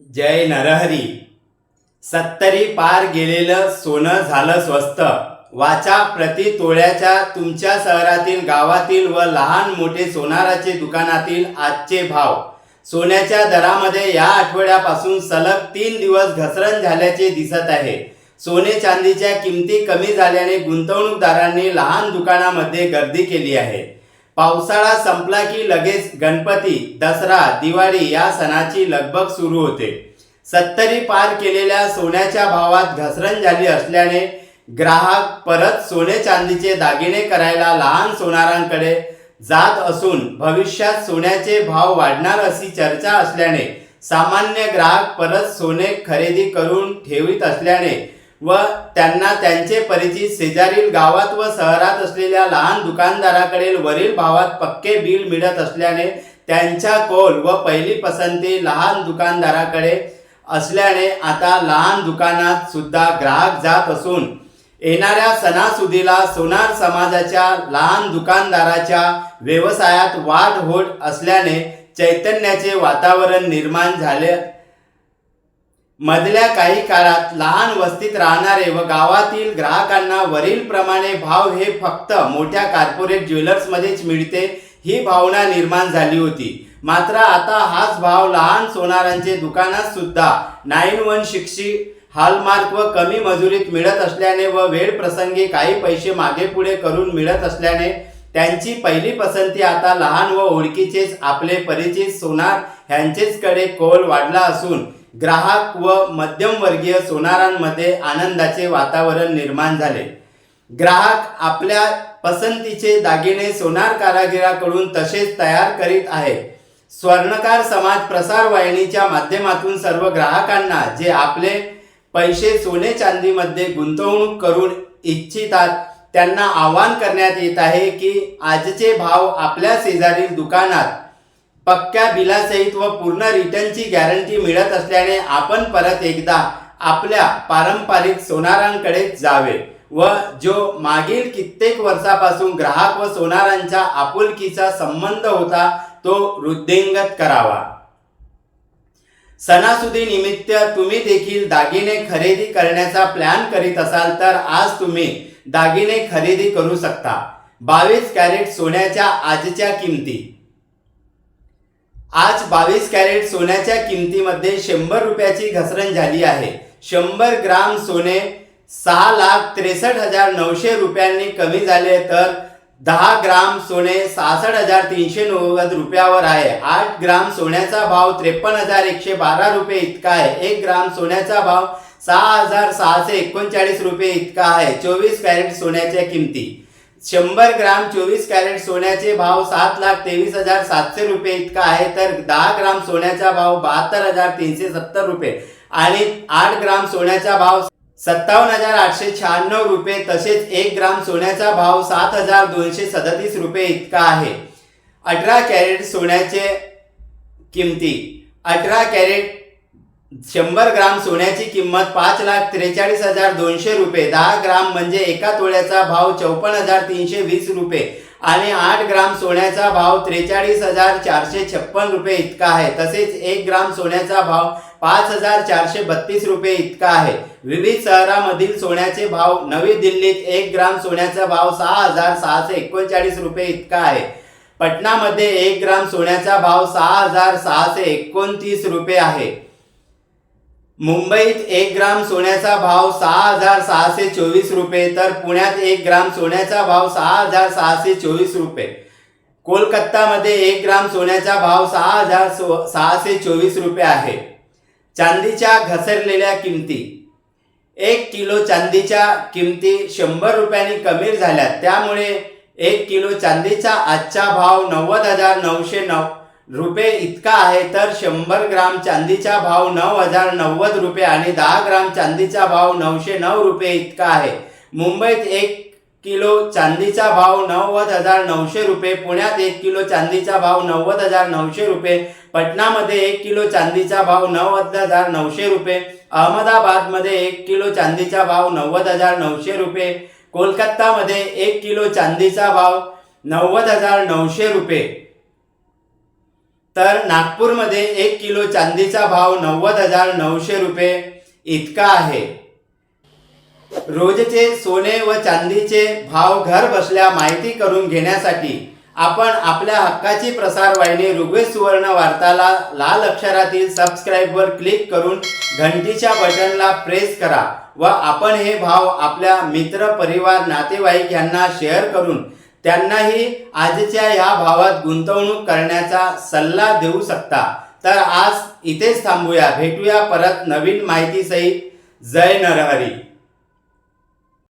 जय नरहरी. सत्तरी पार गेलेलं सोनं झालं स्वस्त. वाचा प्रति तोळ्याच्या तुमच्या शहरातील गावातील व लहान मोठे सोनाराचे दुकानातील आजचे भाव. सोन्याच्या दरामध्ये या आठवड्यापासून सलग तीन दिवस घसरण झाल्याचे दिसत आहे. सोने चांदीच्या किमती कमी झाल्याने गुंतवणूकदारांनी लहान दुकानामध्ये गर्दी केली आहे. पावसाळा संपला की लगेच गणपती दसरा दिवाळी या सणाची लगबग सुरू होते. सत्तरी पार केलेल्या सोन्याच्या भावात घसरण झाली असल्याने ग्राहक परत सोने चांदीचे दागिने करायला लहान सोनारांकडे जात असून भविष्यात सोन्याचे भाव वाढणार अशी चर्चा असल्याने सामान्य ग्राहक परत सोने खरेदी करून ठेवीत असल्याने व त्यांना त्यांचे परिचित शेजारील गावात व शहरात असलेल्या लहान दुकानदाराकडील वरील भावात पक्के बिल मिळत असल्याने त्यांच्या कोल व पहिली पसंती लहान दुकानदाराकडे असल्याने आता लहान दुकानात सुद्धा ग्राहक जात असून येणाऱ्या सणासुदीला सोनार समाजाच्या लहान दुकानदाराच्या व्यवसायात वाढ होत असल्याने चैतन्याचे वातावरण निर्माण झाले मधल्या काही काळात लहान वस्तीत राहणारे व गावातील ग्राहकांना वरील प्रमाणे भाव हे फक्त मोठ्या कॉर्पोरेट ज्वेलर्समध्येच मिळते ही भावना निर्माण झाली होती. मात्र आता हाच भाव लहान सोनारांचे दुकानात सुद्धा नाईन वन शिक्षी हॉलमार्क व कमी मजुरीत मिळत असल्याने व वेळ प्रसंगी काही पैसे मागे पुढे करून मिळत असल्याने त्यांची पहिली पसंती आता लहान व ओळखीचेच आपले परिचित सोनार ह्यांचेच कडे कौल वाढला असून ग्राहक व मध्यमवर्गीय सोनारांमध्ये आनंदाचे वातावरण निर्माण झाले. ग्राहक आपल्या पसंतीचे दागिने सोनार कारागिराकडून तसेच तयार करीत आहे स्वर्णकार समाज प्रसार वाहिनीच्या माध्यमातून सर्व ग्राहकांना जे आपले पैसे सोने चांदीमध्ये गुंतवणूक करून इच्छितात त्यांना आवाहन करण्यात येत आहे की आजचे भाव आपल्या शेजारील दुकानात पक्क्या बिलासहित व पूर्ण रिटर्नची गॅरंटी मिळत असल्याने आपण परत एकदा आपल्या पारंपरिक सोनारांकडे जावे व जो मागील कित्येक वर्षापासून ग्राहक व सोनारांच्या आपुलकीचा संबंध होता तो वृद्धिंगत करावा. सणासुदी निमित्त तुम्ही देखील दागिने खरेदी करण्याचा प्लॅन करीत असाल तर आज तुम्ही दागिने खरेदी करू शकता. बावीस कॅरेट सोन्याच्या आजच्या किमती. आज बावीस कॅरेट सोन्याच्या किमतीमध्ये शंभर रुपयाची घसरण झाली आहे. शंभर ग्राम सोने सहा लाख त्रेसष्ट हजार नऊशे रुपयांनी कमी झाले तर दहा ग्राम सोने सहासष्ट हजार तीनशे नव्वद रुपयावर आहे. आठ ग्राम सोन्याचा भाव त्रेपन्न हजार एकशे बारा रुपये इतका आहे. एक ग्राम सोन्याचा भाव सहा हजार सहाशे एकोणचाळीस रुपये इतका आहे. चोवीस कॅरेट सोन्याच्या किमती. शंभर ग्राम चोवीस कॅरेट सोन्याचे भाव सात लाख तेवीस हजार सातशे रुपये इतका आहे तर दहा ग्राम सोन्याचा भाव बहात्तर हजार तीनशे सत्तर रुपये आणि आठ ग्राम सोन्याचा भाव सत्तावन्न हजार आठशे शहाण्णव रुपये तसेच एक ग्राम सोन्याचा भाव सात हजार दोनशे सदतीस रुपये इतका आहे. अठरा कॅरेट सोन्याचे किमती. अठरा कॅरेट शंभर ग्राम सोन्याची किंमत पाच लाख त्रेचाळीस हजार दोनशे रुपये. दहा ग्राम म्हणजे एका तोळ्याचा भाव चौपन्न हजार तीनशे वीस रुपये. आणि आठ ग्राम सोन्याचा भाव त्रेचाळीस हजार चारशे छप्पन रुपये इतका आहे. तसेच एक ग्राम सोन्याचा भाव पाच हजार चारशे बत्तीस रुपये इतका आहे. विविध शहरामधील सोन्याचे भाव नवी दिल्लीत एक ग्राम सोन्याचा भाव सहा हजार सहाशे एकोणचाळीस रुपये इतका आहे. पटनामध्ये एक ग्राम सोन्याचा भाव सहा हजार सहाशे एकोणतीस रुपये आहे. मुंबईत एक ग्राम सोन्याचा भाव सहा हजार सहाशे चोवीस रुपये तर पुण्यात एक ग्राम सोन्याचा भाव सहा हजार सहाशे चोवीस रुपये. कोलकातामध्ये एक ग्राम सोन्याचा भाव सहा हजार सो सहाशे चोवीस रुपये आहे. चांदीच्या घसरलेल्या किमती. एक किलो चांदीच्या किमती शंभर रुपयांनी कमी झाल्या त्यामुळे एक किलो चांदीचा आजचा भाव नव्वद हजार नऊशे नऊ रुपये इतका आहे तर शंभर ग्राम चांदीचा भाव नऊ हजार नव्वद रुपये आणि दहा ग्राम चांदीचा भाव नऊशे नऊ रुपये इतका आहे. मुंबईत एक किलो चांदीचा भाव नव्वद हजार नऊशे रुपये पुण्यात एक किलो चांदीचा भाव नव्वद हजार नऊशे रुपये पटनामध्ये एक किलो चांदीचा भाव नव्वद हजार नऊशे रुपये अहमदाबादमध्ये एक किलो चांदीचा भाव नव्वद हजार नऊशे रुपये कोलकातामध्ये एक किलो चांदीचा भाव नव्वद हजार नऊशे रुपये. तर नागपूरमध्ये एक किलो चांदीचा भाव नव्वद हजार नऊशे रुपये इतका आहे. रोजचे सोने व चांदीचे भाव घर बसल्या माहिती करून घेण्यासाठी आपण आपल्या हक्काची प्रसार वाहिनी ऋग्वेद सुवर्ण वार्ताला लाल अक्षरातील सबस्क्राईबवर क्लिक करून घंटीच्या बटनला प्रेस करा व आपण हे भाव आपल्या मित्र परिवार नातेवाईक यांना शेअर करून त्यांनाही आजच्या या भावात गुंतवणूक करण्याचा सल्ला देऊ शकता. तर आज इथेच थांबूया. भेटूया परत नवीन माहितीसहित. जय नरहरी.